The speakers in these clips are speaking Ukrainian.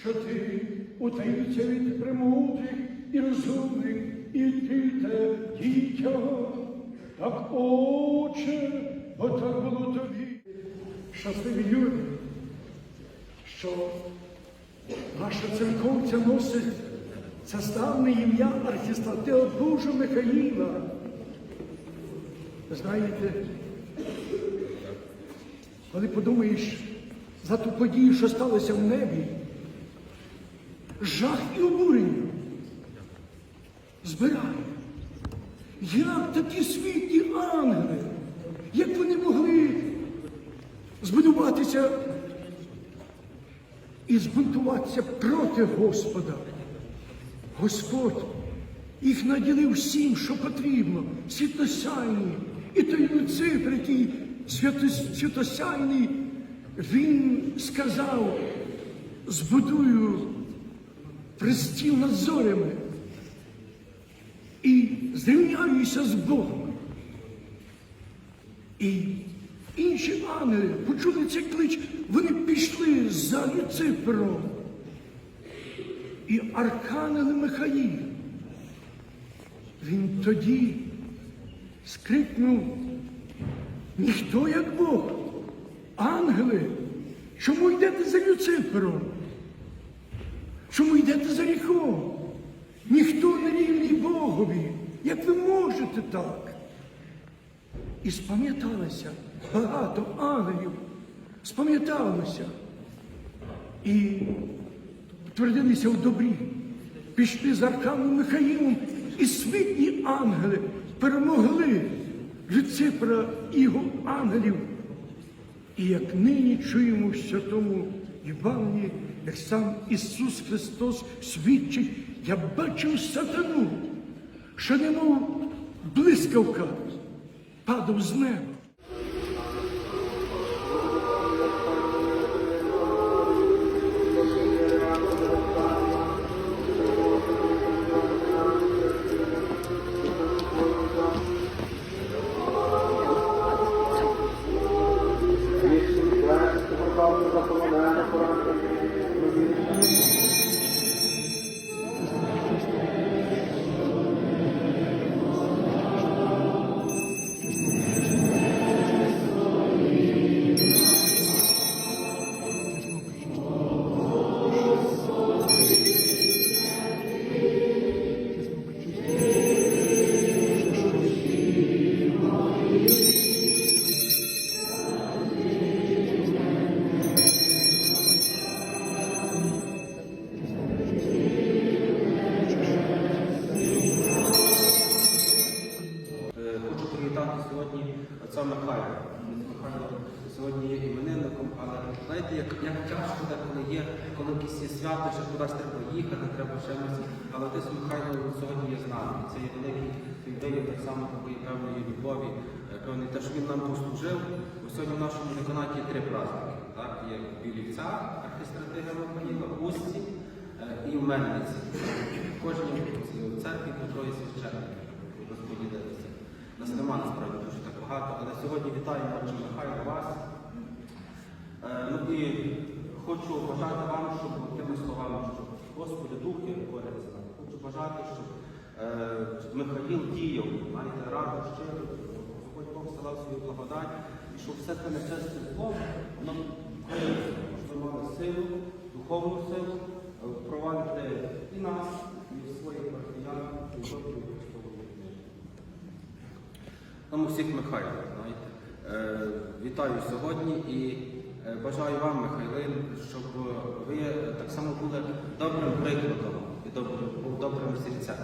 що ти утаїться від премудрих і розумних, і ти те дітя. Так, Отче, бо так було тобі. Щасливі люди, що наша церковця носить це славне ім'я архістратила Божа Михаїла. Знаєте, коли подумаєш за ту подію, що сталося в небі, жах і обурення збирає. Як такі світлі ангели, як вони могли збудуватися і збунтуватися проти Господа? Господь їх наділив всім, що потрібно, святосяйні. І той Люцифер, який святосяйний, він сказав, збудую престіл над зорями і зрівняюся з Богом. І інші ангели почули цей клич, вони пішли за Люцифером. І архангел Михаїл, він тоді скрикнув, ніхто як Бог, ангели, чому йдете за Люцифером? Йдете за гріхом? Ніхто не рівний Богові. Як ви можете так? І спам'яталося багато ангелів, спам'яталося. І твердилися в добрі, пішли з Арканом Михаїлом, і світні ангели перемогли Люцифера його ангелів. І як нині чуємо в святому Євангелії, як сам Ісус Христос свідчить, я бачив сатану, що немов блискавка падав з неба. Щось. Але отець Михайло сьогодні є з нами. Це є великий вияв так само такої певної любові, е, певний те, що він нам послужив. Бо сьогодні в нашому виконаті є три праздники. Так? Є Білівця, архістратига Михаїла, Устці е, і в Мельниці. В кожній церкві по троє священників. Господі дивиться. Нас нема насправді дуже так багато, але сьогодні вітаємо отче Михайло вас. Е, ну і хочу бажати вам, щоб тими словами, Господи Духи за. Хочу бажати, щоб е, Михаїл діяв, знаєте, радо, щиро, Господь Бог стала свою благодать, і щоб все це нечесне слово, воно щоб мали силу, духовну силу, е, впровадити і нас, і своїх парафіян, і добру Христову. Нам усіх Михайло, знаєте. Е, вітаю сьогодні і е, бажаю вам, Михайлин, щоб ви так само були прикладом і добрим, добрим серцем.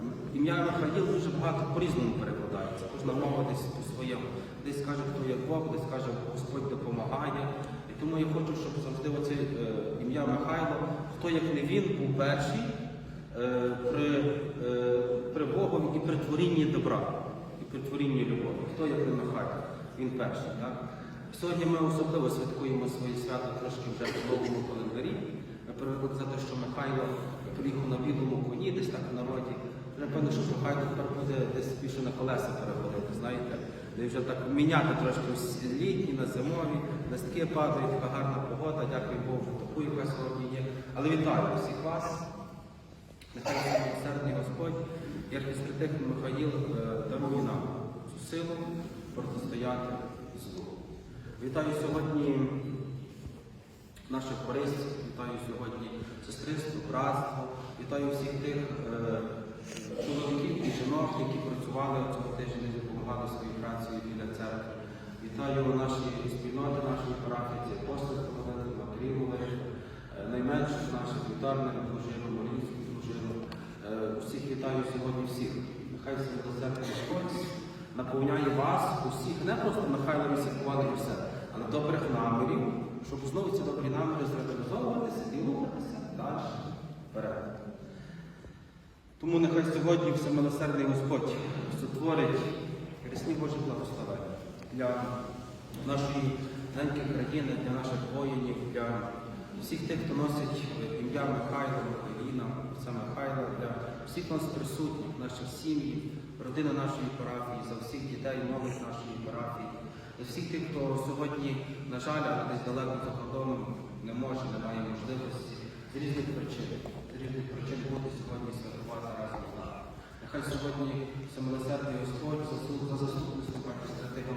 Ем, Ім'я Михаїл дуже багато по-різному перекладається. Кожна мова десь по-своєму. Десь каже, хто є Бог, десь каже, Господь допомагає. І тому я хочу, щоб завжди оце е, ім'я Михайло, хто як не він, був перший е, при, е, при Богові і при творінні добра і при творінні любові. Хто як не Михайло? Він перший. Так? Сьогодні ми особливо святкуємо своє свято трошки вже в новому календарі. За те, що Михайло приїхав на білому коні, десь так в народі. Вже певно, що Михайло тепер буде десь більше на колеса переходити, знаєте, де вже так міняти трошки літні на зимові, листки падають, така гарна погода, дякую Богу, таку, яка сьогодні є. Але вітаю всіх вас. Нехай милосердний Господь і архістратик Михаїл е, дарує нам цю силу протистояти злу. Вітаю сьогодні наших користів, вітаю сьогодні сестринство, братство, вітаю всіх тих е, чоловіків і жінок, які працювали цього тижня і допомагали своєю працею біля церкви. Вітаю наші спільноти, нашої парафії, це молитва, Макріву, найменших наших вітарних дружину, Марійську дружину. Е, Усіх вітаю сьогодні всіх. Нехай Святосердний Господь наповняє вас, усіх, не просто Михайлові святкували і все, але добрих намірів, щоб знову ці добрі наміри зреалізовуватися і рухатися далі вперед. Тому нехай сьогодні всемилосердний Господь сотворить рясні Божі благословення для нашої неньки країни, для наших воїнів, для всіх тих, хто носить ім'я Михайла, Україна, отця Михайла, для всіх нас присутніх, наших сім'ї, родини нашої парафії, за всіх дітей, молодь нашої парафії, всіх тих, хто сьогодні, на жаль, але десь далеко за кордоном не може, не має можливості з різних причин, з різних причин бути сьогодні святкувати разом з нами. Нехай сьогодні самолосердний Господь за заступництво стратега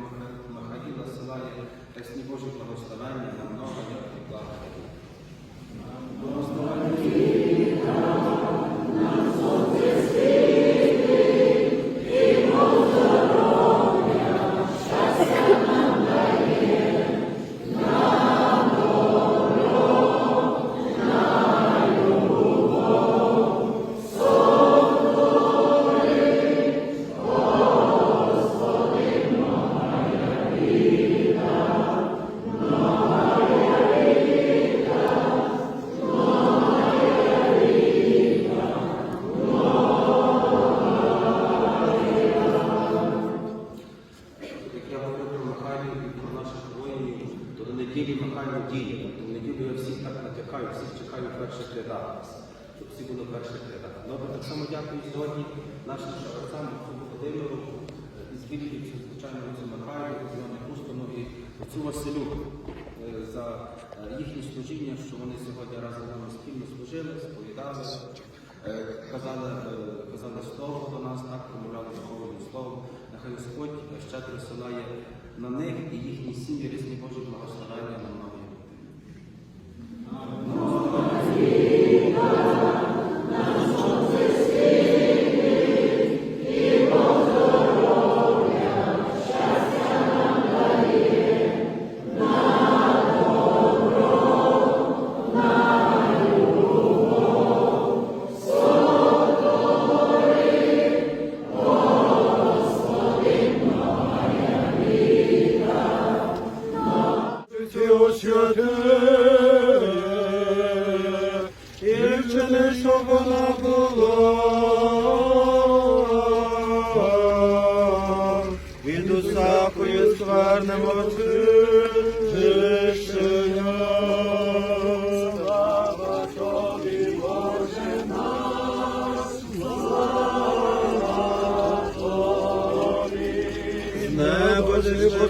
Михаїла силає Тесні Божі благословення на много неділі Михайло діє. До неділі я всіх так натякаю, всіх чекаю в перших рядах, щоб всі були в перших рядах. Добре, так само дякую сьогодні нашим шахарцям, Володимиру, із Вільхівцю, звичайно, цю Михайлу, Зелену Пустону і цю Василю е, за е, їхнє служіння, що вони сьогодні разом нами спільно служили, сповідали, е, казали, е, казали слово до нас, так, промовляли духовне слово. Нехай Господь щедро силає на них і їхні сім'ї різні Божі благословення на нові.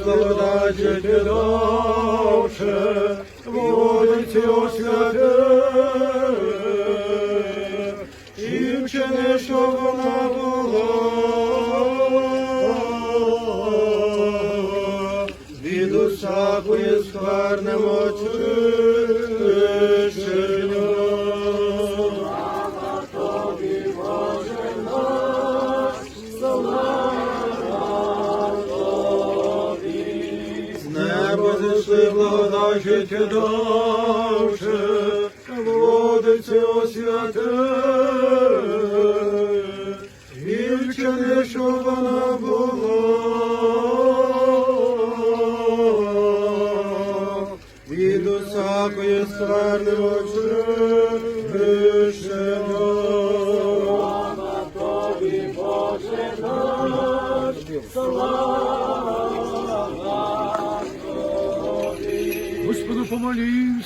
Благодаті давше, водиці освяте, і вчини, щоб вона була від усякої сквернем очищення. Давше, водиться освяте, і що вона була. Від усякої скверни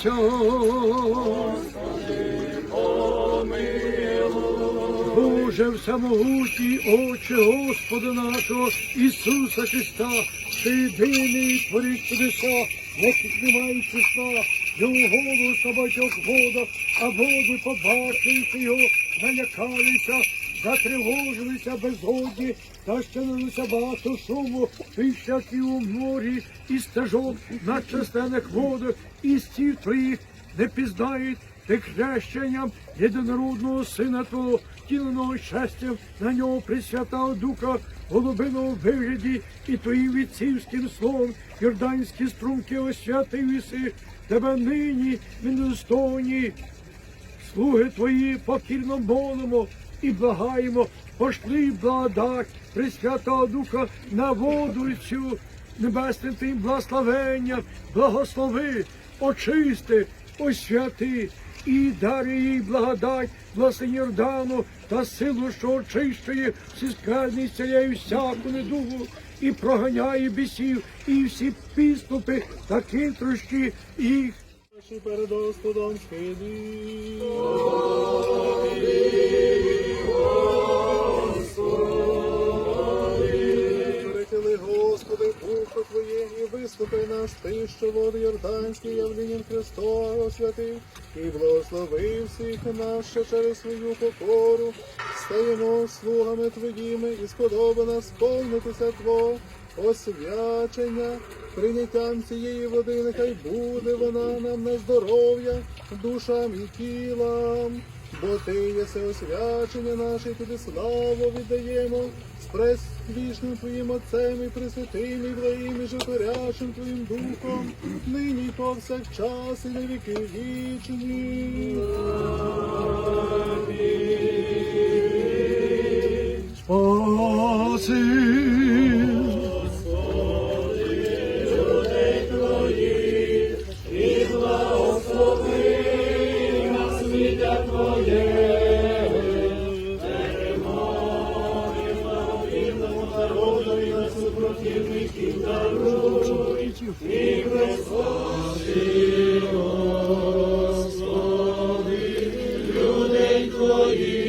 помолімся. Боже всемогутній, Отче Господа нашого Ісуса Христа, ти єдиний творить чудеса, яких немає числа, і у голоса батьох водах, а води, побачивши його, налякалися, затривожилися безодні, та щинилися багато шуму, пищаки у морі, і стежок на чистених водах, і стів твоїх не пізнають ти хрещенням єдинородного сина твого, тіленого щастям на нього присвятав духа голубиного вигляді і твоїм відцівським словом Йорданські струмки освятив іси, тебе нині недостойні слуги твої покірно молимо і благаємо, пошли благодать Пресвятого Духа на воду цю небесним твоїм благословенням, благослови, очисти, освяти і дари їй благодать, благословення Йордану та силу, що очищує всі скарбні ціляє всяку недугу і проганяє бісів, і всі підступи та хитрощі їх. Наші перед Господом схилі. Нас, Ти, що води Йорданські явлінням Христова освятив, і благослови всіх нас, що через свою покору стаємо слугами Твоїми, і сподобано сповнитися Твого освячення. Прийняттям цієї води нехай буде вона нам на здоров'я, душам і тілам. Бо ти єси освячення наше, тобі славу віддаємо з пресвічним твоїм Отцем і Пресвятим, і благим, і животворящим твоїм Духом, нині повсякчас, і на віки вічні. Спаси. Твоїх.